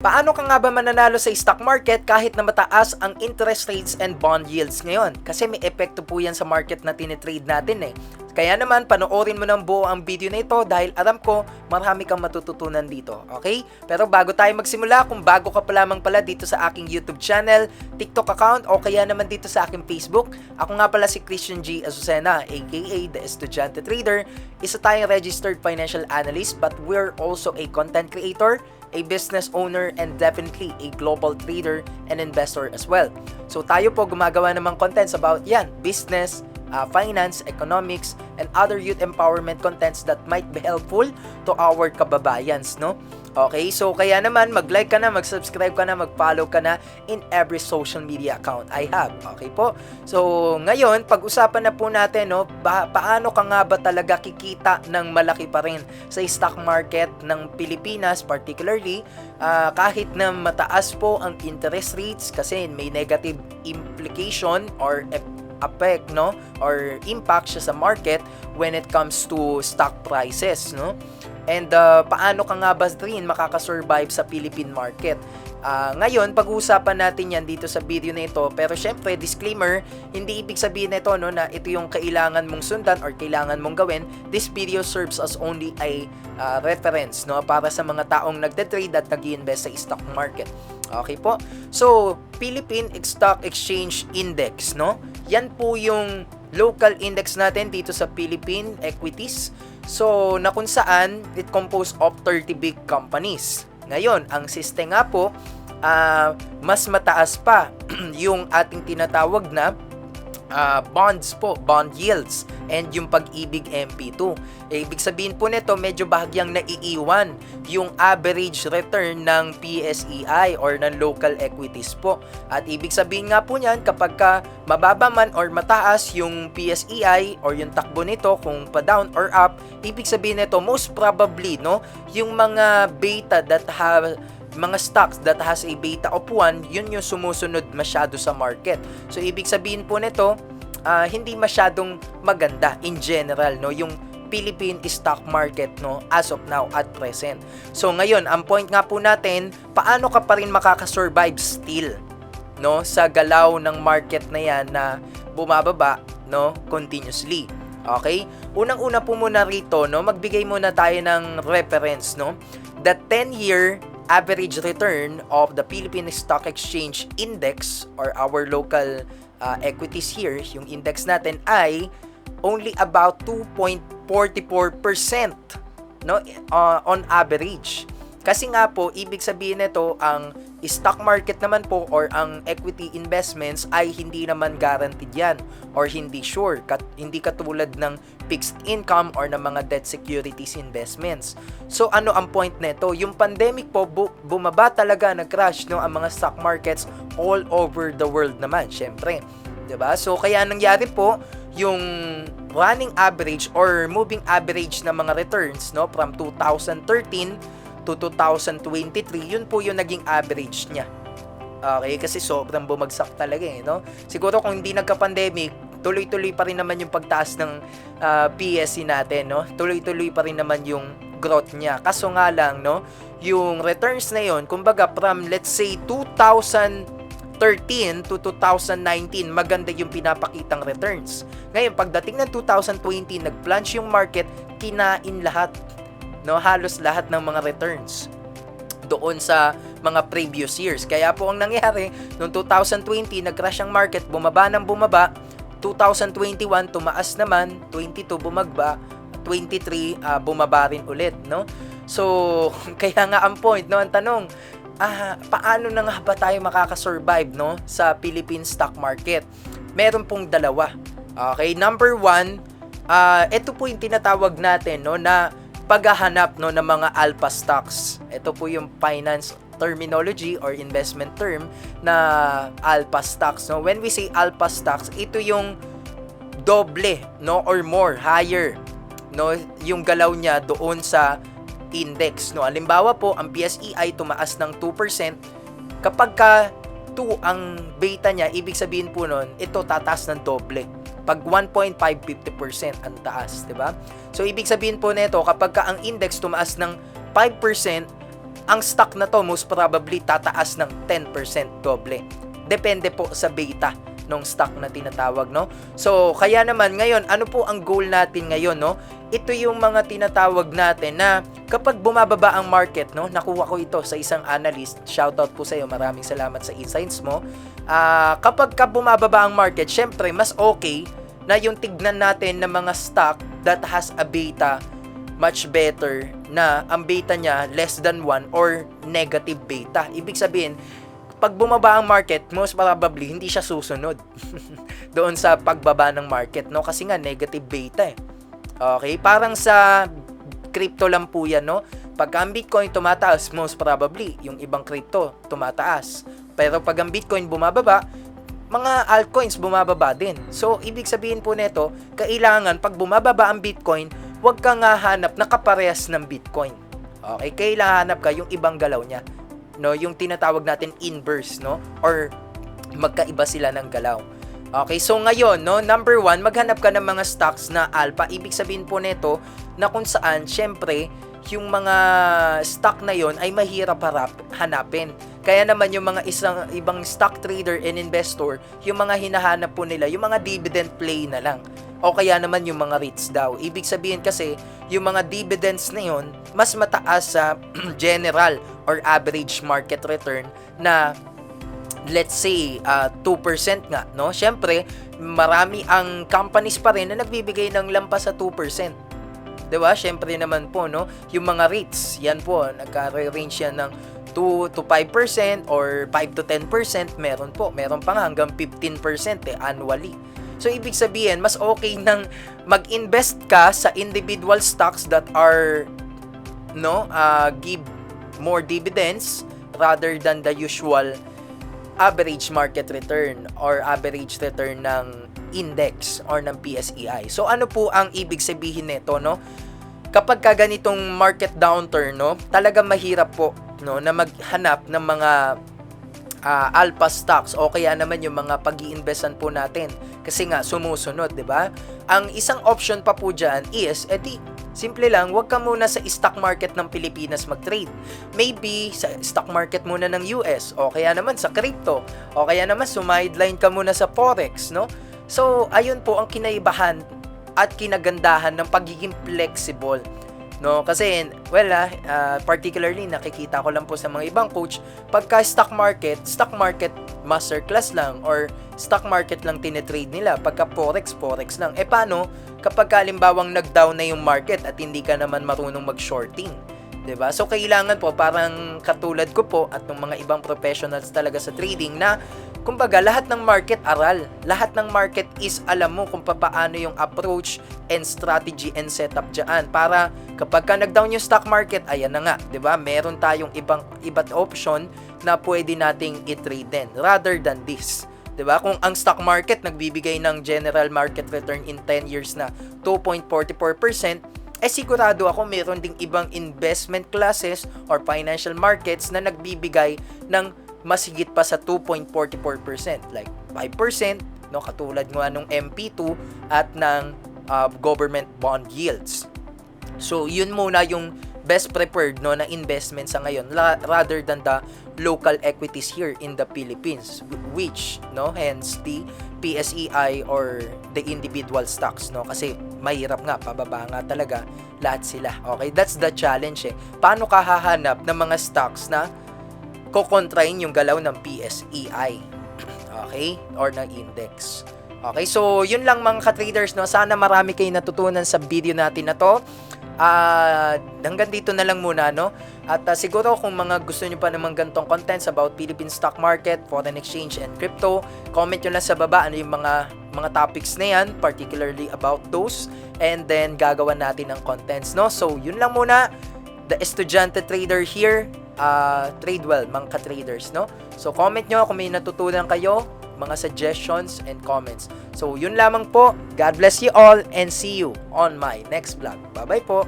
Paano ka nga ba mananalo sa stock market kahit na mataas ang interest rates and bond yields ngayon? Kasi may epekto po yan sa market na tinitrade natin eh. Kaya naman, panoorin mo ng buo ang video na ito dahil alam ko marami kang matututunan dito. Okay? Pero bago tayo magsimula, kung bago ka pa lamang pala dito sa aking YouTube channel, TikTok account o kaya naman dito sa aking Facebook, ako nga pala si Christian G. Azucena aka The Estudyante Trader. Isa tayong registered financial analyst but we're also a content creator a business owner, and definitely a global trader and investor as well. So tayo po gumagawa ng mga contents about yan, business, uh, finance, economics, and other youth empowerment contents that might be helpful to our kababayans, no? Okay, so kaya naman mag-like ka na, mag-subscribe ka na, mag-follow ka na in every social media account I have. Okay po? So ngayon, pag-usapan na po natin, no, ba- paano ka nga ba talaga kikita ng malaki pa rin sa stock market ng Pilipinas particularly ah, kahit na mataas po ang interest rates kasi may negative implication or affect no or impact siya sa market when it comes to stock prices no and uh, paano ka nga ba rin makakasurvive sa Philippine market Ah, ngayon, pag-uusapan natin yan dito sa video na ito. Pero syempre, disclaimer, hindi ibig sabihin nito no, na ito yung kailangan mong sundan or kailangan mong gawin. This video serves as only a ah, reference no, para sa mga taong nagde-trade at nag invest sa stock market. Okay po? So, Philippine Stock Exchange Index, no? Yan po yung local index natin dito sa Philippine equities. So, na kung saan it composed of 30 big companies. Ngayon, ang system nga po, ah, mas mataas pa yung ating tinatawag na ah, bonds po, bond yields, and yung pag-ibig MP2. Eh, ibig sabihin po nito, medyo bahagyang naiiwan yung average return ng PSEI or ng local equities po. At ibig sabihin nga po niyan, kapag ka mababa man or mataas yung PSEI or yung takbo nito, kung pa-down or up, ibig sabihin nito, most probably, no, yung mga beta that have mga stocks that has a beta of 1, yun yung sumusunod masyado sa market. So, ibig sabihin po nito, ah, hindi masyadong maganda in general, no? Yung Philippine stock market, no? As of now, at present. So, ngayon, ang point nga po natin, paano ka pa rin makakasurvive still, no? Sa galaw ng market na yan na bumababa, no? Continuously. Okay? Unang-una po muna rito, no? Magbigay muna tayo ng reference, no? The 10-year average return of the Philippine Stock Exchange Index or our local uh, equities here, yung index natin ay only about 2.44% no uh, on average. Kasi nga po, ibig sabihin nito ang stock market naman po or ang equity investments ay hindi naman guaranteed yan or hindi sure. Kat, hindi katulad ng fixed income or ng mga debt securities investments. So ano ang point nito? Yung pandemic po, bu- bumaba talaga, nag-crash no, ang mga stock markets all over the world naman, syempre. 'di ba? So kaya nangyari po yung running average or moving average ng mga returns no from 2013 to 2023, yun po yung naging average niya. Okay, kasi sobrang bumagsak talaga eh, no? Siguro kung hindi nagka-pandemic, tuloy-tuloy pa rin naman yung pagtaas ng ah, PSC natin, no? Tuloy-tuloy pa rin naman yung growth niya. Kaso nga lang, no? Yung returns na yon, kumbaga from let's say 2013 to 2019, maganda yung pinapakitang returns. Ngayon, pagdating ng 2020, nag-plunge yung market, kinain lahat no halos lahat ng mga returns doon sa mga previous years. Kaya po ang nangyari, noong 2020, nag-crash ang market, bumaba ng bumaba, 2021, tumaas naman, 22, bumagba, 23, ah, bumaba rin ulit, no? So, kaya nga ang point, no, ang tanong, ah, paano na nga ba tayo makakasurvive, no, sa Philippine stock market? Meron pong dalawa. Okay, number one, ah, ito po yung tinatawag natin, no, na paghahanap no ng mga alpha stocks. Ito po yung finance terminology or investment term na alpha stocks no. When we say alpha stocks, ito yung doble no or more higher no yung galaw niya doon sa index no. Halimbawa po ang PSEI tumaas ng 2% kapag ka 2 ang beta niya, ibig sabihin po nun, ito tataas ng doble. Pag 1.550% ang taas, 'di ba? So ibig sabihin po nito kapag ka ang index tumaas ng 5%, ang stock na to most probably tataas ng 10% doble. Depende po sa beta ng stock na tinatawag, no? So, kaya naman ngayon, ano po ang goal natin ngayon, no? Ito yung mga tinatawag natin na kapag bumababa ang market, no? Nakuha ko ito sa isang analyst. Shoutout po sa iyo. Maraming salamat sa insights mo. Ah, kapag ka bumababa ang market, syempre mas okay na yung tignan natin ng mga stock that has a beta much better na ang beta niya less than 1 or negative beta. Ibig sabihin, pag bumaba ang market, most probably hindi siya susunod doon sa pagbaba ng market, no? Kasi nga negative beta eh. Okay, parang sa crypto lang po yan, no? Pag ang Bitcoin tumataas, most probably yung ibang crypto tumataas. Pero pag ang Bitcoin bumababa, mga altcoins bumababa din. So, ibig sabihin po nito, kailangan pag bumababa ang Bitcoin, huwag kang hahanap na kaparehas ng Bitcoin. Okay, kailangan hanap ka yung ibang galaw niya. No, yung tinatawag natin inverse, no? Or magkaiba sila ng galaw. Okay, so ngayon, no, number one, maghanap ka ng mga stocks na alpha. Ibig sabihin po nito na kung saan, syempre, yung mga stock na yon ay mahirap harap, hanapin. Kaya naman yung mga isang ibang stock trader and investor, yung mga hinahanap po nila, yung mga dividend play na lang. O kaya naman yung mga REITs daw. Ibig sabihin kasi, yung mga dividends na yon mas mataas sa general or average market return na let's say uh, 2% nga, no? Syempre, marami ang companies pa rin na nagbibigay ng lampas sa 2%. 'Di ba? Syempre naman po, no? Yung mga rates, yan po, nagka-range yan ng 2 to 5% or 5 to 10%, meron po. Meron pa nga hanggang 15% eh, annually. So, ibig sabihin, mas okay nang mag-invest ka sa individual stocks that are, no, uh, give more dividends rather than the usual average market return or average return ng index or ng PSEI. So ano po ang ibig sabihin nito no? Kapag ka ganitong market downturn no, talaga mahirap po no na maghanap ng mga uh, alpha stocks o kaya naman yung mga pag iinvestan po natin kasi nga sumusunod, 'di ba? Ang isang option pa po diyan is edi Simple lang, huwag ka muna sa stock market ng Pilipinas mag-trade. Maybe sa stock market muna ng US o kaya naman sa crypto o kaya naman sumideline ka muna sa forex, no? So, ayun po ang kinaibahan at kinagandahan ng pagiging flexible. No, kasi well, ah, uh, particularly nakikita ko lang po sa mga ibang coach, pagka stock market, stock market masterclass lang or stock market lang tinetrade nila. Pagka forex, forex lang. Eh paano kapag kalimbawang nag-down na yung market at hindi ka naman marunong mag-shorting? Ba? So kailangan po parang katulad ko po at ng mga ibang professionals talaga sa trading na kumbaga lahat ng market aral. Lahat ng market is alam mo kung paano yung approach and strategy and setup diyan para kapag ka nag-down yung stock market, ayan na nga, 'di ba? Meron tayong ibang iba't option na pwede nating i-trade din rather than this. 'di ba? Kung ang stock market nagbibigay ng general market return in 10 years na 2.44%, eh sigurado ako meron ding ibang investment classes or financial markets na nagbibigay ng mas higit pa sa 2.44%, like 5%, no, katulad nga nung MP2 at ng uh, government bond yields. So, yun muna yung best prepared no na investment sa ngayon la- rather than the local equities here in the Philippines which no hence the PSEI or the individual stocks no? Kasi mahirap nga pababa nga talaga lahat sila okay? That's the challenge eh. Paano ka hahanap ng mga stocks na kokontrain yung galaw ng PSEI okay? Or ng index Okay, so yun lang mga ka-traders, no? Sana marami kayong natutunan sa video natin na to. Uh, hanggang dito na lang muna, no? At uh, siguro kung mga gusto niyo pa naman gantong contents about Philippine stock market, foreign exchange, and crypto, comment nyo lang sa baba ano yung mga mga topics na yan, particularly about those. And then, gagawa natin ng contents, no? So, yun lang muna. The Estudyante Trader here. Uh, trade well, mga ka-traders, no? So, comment nyo kung may natutunan kayo mga suggestions and comments. So, yun lamang po. God bless you all and see you on my next vlog. Bye-bye po!